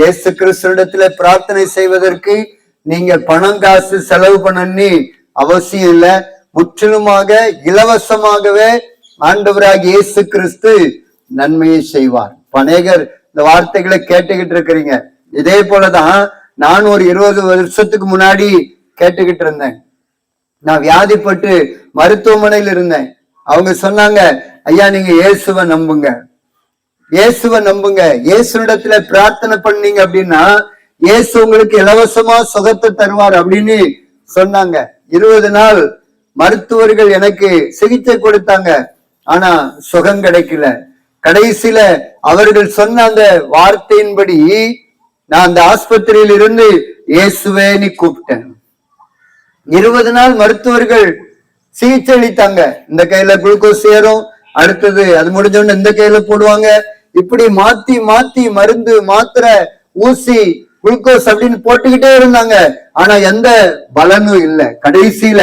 இயேசு கிறிஸ்துவிடத்துல பிரார்த்தனை செய்வதற்கு நீங்க பணம் காசு செலவு பண்ணி அவசியம் இல்லை. முற்றிலுமாக இலவசமாகவே ஆண்டவராக இயேசு கிறிஸ்து நன்மையை செய்வார். பனேகர் இந்த வார்த்தைகளை கேட்டுக்கிட்டு இருக்கிறீங்க. இதே போலதான் நான் ஒரு இருபது வருஷத்துக்கு முன்னாடி கேட்டுக்கிட்டு இருந்தேன். நான் வியாதிப்பட்டு மருத்துவமனையில் இருந்தேன். அவங்க சொன்னாங்க ஐயா நீங்க இயேசுவை நம்புங்க. இயேசுவை நம்புங்க. இயேசுனிடத்துல பிரார்த்தனை பண்ணீங்க அப்படின்னா இயேசு உங்களுக்கு இலவசமா சுகத்தை தருவார் அப்படின்னு சொன்னாங்க. இருபது நாள் மருத்துவர்கள் எனக்கு சிகிச்சை கொடுத்தாங்க. ஆனா சுகம் கிடைக்கல. கடைசியில அவர்கள் சொன்ன அந்த வார்த்தையின்படி நான் அந்த ஆஸ்பத்திரியில் இருந்து இயேசுவேன்னு கூப்பிட்டேன். இருபது நாள் மருத்துவர்கள் சிகிச்சை அளித்தாங்க. இந்த கையில குளுக்கோஸ் ஏறும் அடுத்தது அது முடிஞ்ச உடனே இந்த கையில போடுவாங்க. இப்படி மாத்தி மாத்தி மருந்து மாத்திரை ஊசி குளுக்கோஸ் அப்படின்னு போட்டுக்கிட்டே இருந்தாங்க. ஆனா எந்த பலனும் இல்லை. கடைசியில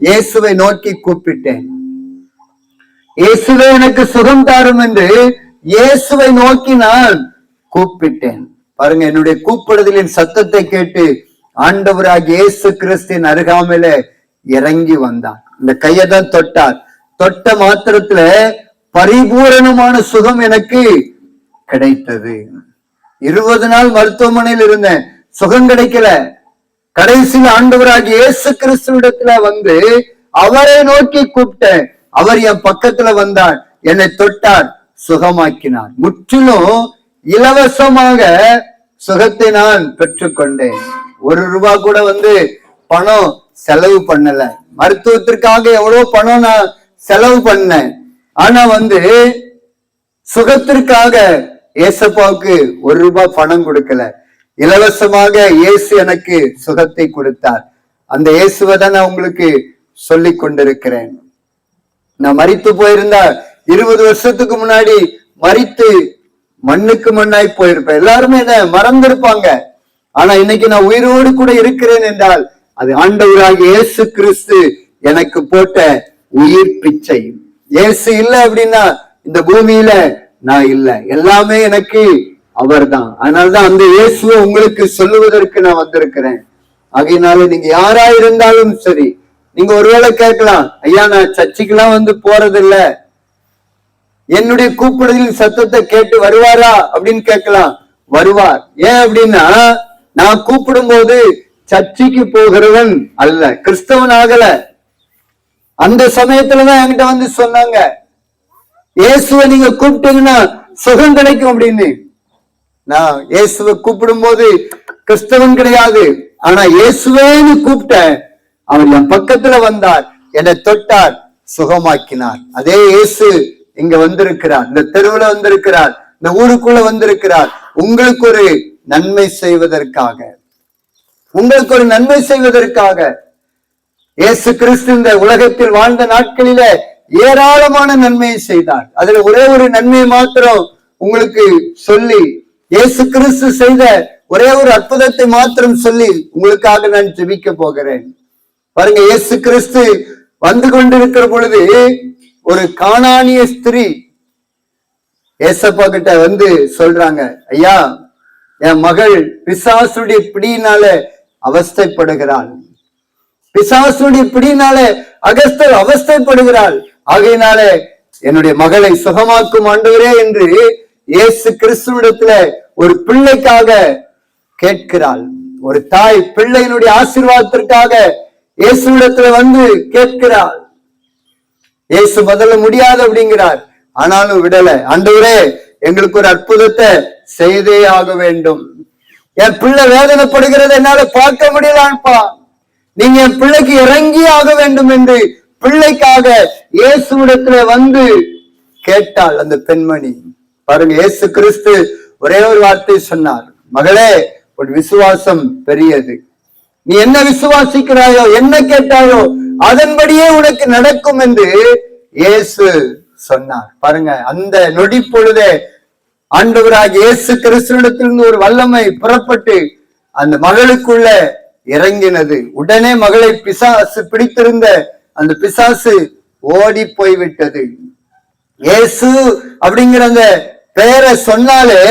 இயேசுவை நோக்கி கூப்பிட்டேன். இயேசுவே எனக்கு சுகம் தாரும் என்று இயேசுவை நோக்கி நான் கூப்பிட்டேன். பாருங்க என்னுடைய கூப்பிடுதலின் சத்தத்தை கேட்டு ஆண்டவராக இயேசு கிறிஸ்தின் அருகாமையில இறங்கி வந்தார் இந்த கையை தான் தொட்டார். தொட்ட மாத்திரத்துல பரிபூரணமான சுகம் எனக்கு கிடைத்தது. இருபது நாள் மருத்துவமனையில் இருந்தேன். சுகம் கிடைக்கல. கடைசியில் ஆண்டவராக இயேசு கிறிஸ்துவிடத்துல வந்து அவரை நோக்கி கூப்பிட்டேன். அவர் என் பக்கத்துல வந்தார். என்னை தொட்டார் சுகமாக்கினார். முற்றிலும் இலவசமாக சுகத்தை நான் பெற்றுக்கொண்டேன். ஒரு ரூபா கூட வந்து பணம் செலவு பண்ணல. மருத்துவத்திற்காக எவ்வளவு பணம் நான் செலவு பண்ணேன். ஆனா வந்து சுகத்திற்காக ஏசப்பாவுக்கு ஒரு ரூபாய் பணம் கொடுக்கல. இலவசமாக இயேசு எனக்கு சுகத்தை கொடுத்தார். அந்த இயேசுவை தான் நான் உங்களுக்கு சொல்லி கொண்டிருக்கிறேன். நான் மறித்து போயிருந்தா இருபது வருஷத்துக்கு முன்னாடி மறித்து மண்ணுக்கு மண்ணாய் போயிருப்பேன். எல்லாருமே என்ன மறந்திருப்பாங்க. ஆனா இன்னைக்கு நான் உயிரோடு கூட இருக்கிறேன் என்றால் அது ஆண்டவராக இயேசு கிறிஸ்து எனக்கு போட்ட உயிர் பிச்சை. இயேசு இல்லை அப்படின்னா இந்த பூமியில நான் இல்ல. எல்லாமே எனக்கு அவர்தான். அதனால்தான் அந்த இயேசுவை உங்களுக்கு சொல்லுவதற்கு நான் வந்திருக்கிறேன். ஆகையினால நீங்க யாரா இருந்தாலும் சரி நீங்க ஒருவேளை கேட்கலாம் ஐயா நான் சர்ச்சுக்கெல்லாம் வந்து போறதில்ல. என்னுடைய கூப்பிடுதலின் சத்தத்தை கேட்டு வருவாரா? அப்படின்னு கேட்கலாம். வருவார். ஏன் அப்படின்னா நான் கூப்பிடும் போது சர்ச்சைக்கு போகிறவன் அல்ல. கிறிஸ்தவன் ஆகல. அந்த சமயத்துலதான் என்கிட்ட வந்து சொன்னாங்க இயேசுவை நீங்க கூப்பிட்டீங்கன்னா சுகம் கிடைக்கும் அப்படின்னு. நான் இயேசுவை கூப்பிடும் போது கிறிஸ்தவன் கிடையாது. ஆனா இயேசுவேன்னு கூப்பிட்டேன். அவர் என் பக்கத்துல வந்தார் என்னை தொட்டார் சுகமாக்கினார். அதே இயேசு இங்க வந்திருக்கிறார் இந்த தெருவுல வந்திருக்கிறார் இந்த ஊருக்குள்ள வந்திருக்கிறார். உங்களுக்கு ஒரு நன்மை செய்வதற்காக. உங்களுக்கு ஒரு நன்மை செய்வதற்காக. இயேசு கிறிஸ்து இந்த உலகத்தில் வாழ்ந்த நாட்களில ஏராளமான நன்மையை செய்தார். அதுல ஒரே ஒரு நன்மையை மாத்திரம் உங்களுக்கு சொல்லி இயேசு கிறிஸ்து செய்த ஒரே ஒரு அற்புதத்தை மாத்திரம் சொல்லி உங்களுக்காக நான் ஜெபிக்க போகிறேன். பாருங்க இயேசு கிறிஸ்து வந்து கொண்டிருக்கிற பொழுது ஒரு காணானிய ஸ்திரீ ஏசப்பா கிட்ட வந்து சொல்றாங்க ஐயா என் மகள் பிசாசுடைய பிடியினால அவஸ்தைப்படுகிறாள். பிசாசுடைய பிடினாலே அகஸ்தர் அவஸ்தைப்படுகிறாள். ஆகையினாலே என்னுடைய மகளை சுகமாக்கும் ஆண்டவரே என்று இயேசு கிறிஸ்துவிடத்துல ஒரு பிள்ளைக்காக கேட்கிறாள். ஒரு தாய் பிள்ளையினுடைய ஆசீர்வாதத்திற்காக இயேசுவிடத்துல வந்து கேட்கிறாள். இயேசு முதல்ல முடியாது அப்படிங்கிறார். ஆனாலும் விடல. ஆண்டவரே எங்களுக்கு ஒரு அற்புதத்தை செய்தே ஆக வேண்டும். என் பிள்ளை வேதனைப்படுகிறத என்னால பார்க்க முடியலான்ப்பா நீங்க பிள்ளைக்கு இறங்கி ஆக வேண்டும் என்று பிள்ளைக்காக இயேசுவிடத்துல வந்து கேட்டாள் அந்த பெண்மணி. பாருங்க இயேசு கிறிஸ்து ஒரே ஒரு வார்த்தை சொன்னார். மகளே ஒரு விசுவாசம் பெரியது. நீ என்ன விசுவாசிக்கிறாயோ என்ன கேட்டாயோ அதன்படியே உனக்கு நடக்கும் என்று இயேசு சொன்னார். பாருங்க அந்த நொடி பொழுதே ஆண்டவராக இயேசு கிறிஸ்துவிடத்திலிருந்து ஒரு வல்லமை புறப்பட்டு அந்த மகளுக்குள்ள இறங்கினது. உடனே மகளை பிசாசு பிடித்திருந்த அந்த பிசாசு ஓடி போய்விட்டது. ஏசு அப்படிங்கிற அந்த பெயரை சொன்னாலே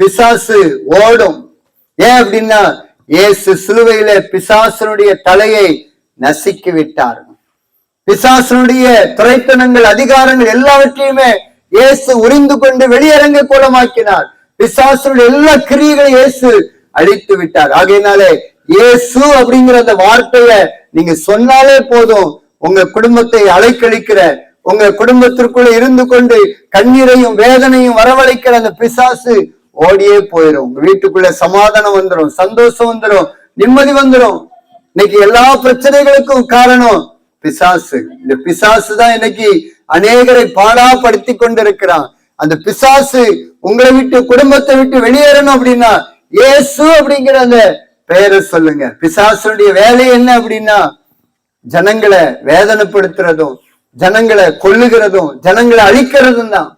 பிசாசு ஓடும். ஏன் அப்படின்னா ஏசு சிலுவையில பிசாசனுடைய தலையை நசுக்கி விட்டார் பிசாசனுடைய துறைத்தனங்கள் அதிகாரங்கள் எல்லாவற்றையுமே இயேசு உறிந்து கொண்டு வெளியரங்க கோலமாக்கினார். பிசாசனுடைய எல்லா கிரியைகளையும் இயேசு அழித்து விட்டார் ஆகையினாலே இயேசு அப்படிங்கிற அந்த வார்த்தைய நீங்க சொன்னாலே போதும். உங்க குடும்பத்தை அலைக்கழிக்கிற உங்க குடும்பத்திற்குள்ள இருந்து கொண்டு கண்ணீரையும் வேதனையும் வரவழைக்கிற அந்த பிசாசு ஓடியே போயிடும் உங்க வீட்டுக்குள்ள சமாதானம் வந்துடும் சந்தோஷம் வந்துடும் நிம்மதி வந்துடும் இன்னைக்கு எல்லா பிரச்சனைகளுக்கும் காரணம் பிசாசு. இந்த பிசாசு தான் இன்னைக்கு அநேகரை பாடாப்படுத்தி கொண்டிருக்கிறான். அந்த பிசாசு உங்களை விட்டு குடும்பத்தை விட்டு வெளியேறணும் அப்படின்னா இயேசு அப்படிங்கிற அந்த பெயரை சொல்லுங்க. பிசாசுடைய வேலை என்ன அப்படின்னா ஜனங்களை வேதனைப்படுத்துறதும் ஜனங்களை கொல்லுகிறதும் ஜனங்களை அழிக்கிறதும் தான்.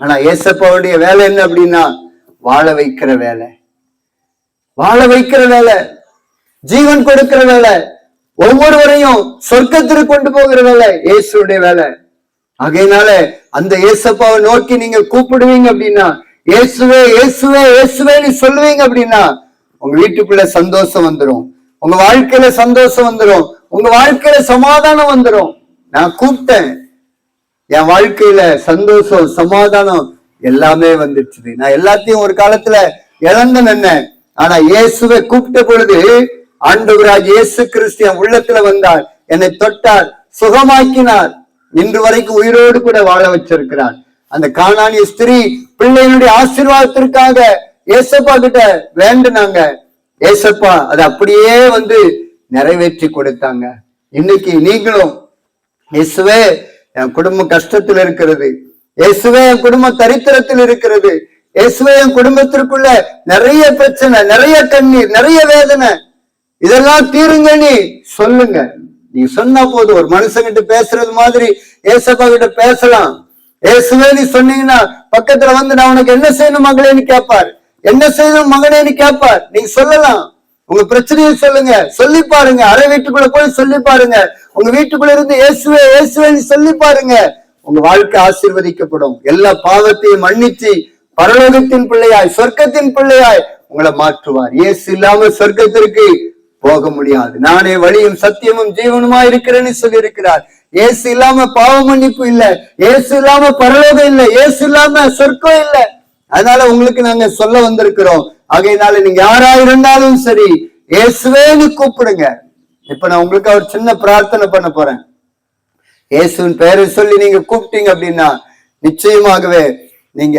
ஆனா ஏசப்பாவுடைய வேலை என்ன அப்படின்னா வாழ வைக்கிற வேலை. வாழ வைக்கிற வேலை ஜீவன் கொடுக்கிற வேலை ஒவ்வொருவரையும் சொர்க்கத்திற்கு கொண்டு போகிற வேலை இயேசுடைய வேலை. ஆகையினால அந்த இயேசப்பாவை நோக்கி நீங்க கூப்பிடுவீங்க அப்படின்னா இயேசுவே இயேசுவே இயேசுவே நீ சொல்லுவீங்க அப்படின்னா உங்க வீட்டுக்குள்ள சந்தோஷம் வந்துடும் உங்க வாழ்க்கையில சந்தோஷம் வந்துடும் உங்க வாழ்க்கையில சமாதானம் வந்துடும் நான் கூப்பிட்டேன். என் வாழ்க்கையில சந்தோஷம் சமாதானம் எல்லாமே வந்துடுச்சு நான் எல்லாத்தையும் ஒரு காலத்துல இழந்து நின்னேன். ஆனா இயேசுவை கூப்பிட்ட பொழுது ஆண்டவராஜ் இயேசு கிறிஸ்து என் உள்ளத்துல வந்தார். என்னை தொட்டார் சுகமாக்கினார். இன்று வரைக்கும் உயிரோடு கூட வாழ வச்சிருக்கிறார். அந்த காணானிய ஸ்திரீ பிள்ளைகளுடைய ஆசீர்வாதத்திற்காக ஏசப்பா கிட்ட வேண்டுனாங்க. ஏசப்பா அதை அப்படியே வந்து நிறைவேற்றி கொடுத்தாங்க. இன்னைக்கு நீங்களும் இயேசுவே என் குடும்பம் கஷ்டத்தில் இருக்கிறது. இயேசுவே என் குடும்பம் தரித்திரத்தில் இருக்கிறது. இயேசுவே என் குடும்பத்திற்குள்ள நிறைய பிரச்சனை நிறைய கண்ணீர் நிறைய வேதனை. இதெல்லாம் தீருங்க நீ சொல்லுங்க. நீ சொன்னா போதும் ஒரு மனுஷங்கிட்ட பேசுறது மாதிரி ஏசப்பா கிட்ட பேசலாம். ஏசுவே நீ சொன்னீங்கன்னா பக்கத்துல வந்து நான் உனக்கு என்ன செய்யணும் மகளேன்னு கேட்பாரு என்ன செய்யணும் மகனேன்னு கேட்பார்? நீங்க சொல்லலாம். உங்க பிரச்சனையை சொல்லுங்க. சொல்லி பாருங்க. அரை வீட்டுக்குள்ள போய் சொல்லி பாருங்க. உங்க வீட்டுக்குள்ள இருந்து இயேசுவே இயேசுவேன்னு சொல்லி பாருங்க. உங்க வாழ்க்கை ஆசீர்வதிக்கப்படும். எல்லா பாவத்தையும் மன்னிச்சு பரலோகத்தின் பிள்ளையாய் சொர்க்கத்தின் பிள்ளையாய் உங்களை மாற்றுவார். இயேசு இல்லாம சொர்க்கத்திற்கு போக முடியாது. நானே வழியும் சத்தியமும் ஜீவனுமா இருக்கிறேன்னு சொல்லி இருக்கிறார் இயேசு இல்லாம பாவ மன்னிப்பு இல்ல. இயேசு இல்லாம பரலோகம் இல்ல. இயேசு இல்லாம சொர்க்கம் இல்ல. அதனால உங்களுக்கு நாங்க சொல்ல வந்திருக்கிறோம். ஆகையினால நீங்க யாரா இருந்தாலும் சரி இயேசுவேன்னு கூப்பிடுங்க. இப்ப நான் உங்களுக்கு ஒரு சின்ன பிரார்த்தனை பண்ண போறேன். இயேசுவின் பெயரை சொல்லி நீங்க கூப்பிட்டீங்க அப்படின்னா நிச்சயமாகவே நீங்க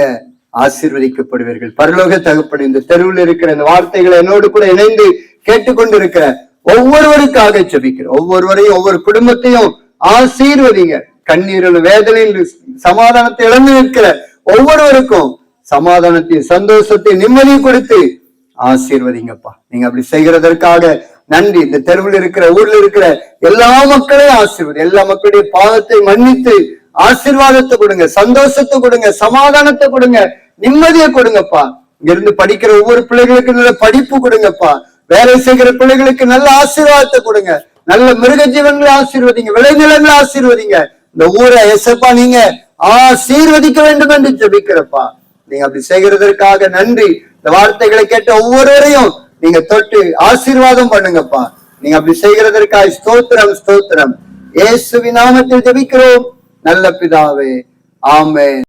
ஆசீர்வதிக்கப்படுவீர்கள். பரலோக தகப்படு இந்த தெருவில் இருக்கிற இந்த வார்த்தைகளை என்னோடு கூட இணைந்து கேட்டுக்கொண்டிருக்கிற ஒவ்வொருவருக்காக செபிக்கிறேன் ஒவ்வொருவரையும் ஒவ்வொரு குடும்பத்தையும் ஆசீர்வதிங்க. கண்ணீரில் வேதனையில் சமாதானத்தை இழந்து நிற்கிற ஒவ்வொருவருக்கும் சமாதானத்தையும் சந்தோஷத்தையும் நிம்மதி கொடுத்து ஆசீர்வதிங்கப்பா. நீங்க அப்படி செய்கிறதற்காக நன்றி. இந்த தெருவில் இருக்கிற ஊர்ல இருக்கிற எல்லா மக்களையும் ஆசீர்வதி. எல்லா மக்களுடைய பாதத்தை மன்னித்து ஆசீர்வாதத்தை கொடுங்க சந்தோஷத்தை கொடுங்க சமாதானத்தை கொடுங்க நிம்மதியை கொடுங்கப்பா. இங்க இருந்து படிக்கிற ஒவ்வொரு பிள்ளைகளுக்கு நல்ல படிப்பு கொடுங்கப்பா. வேலை செய்கிற பிள்ளைகளுக்கு நல்ல ஆசீர்வாதத்தை கொடுங்க. நல்ல மிருக ஜீவன்களை ஆசீர்வதிங்க விளைநிலங்களை ஆசீர்வதிங்க. இந்த ஊரை எசப்பா நீங்க ஆசீர்வதிக்க வேண்டும் என்று ஜபிக்கிறப்பா. நீங்க அப்படி செய்கிறதற்காக நன்றி. இந்த வார்த்தைகளை கேட்ட ஒவ்வொருவரையும் நீங்க தொட்டு ஆசீர்வாதம் பண்ணுங்கப்பா. நீங்க அப்படி செய்கிறதற்காக ஸ்தோத்திரம் ஸ்தோத்திரம். இயேசுவின் நாமத்தில் ஜெபிக்கிறோம். நல்ல பிதாவே ஆமே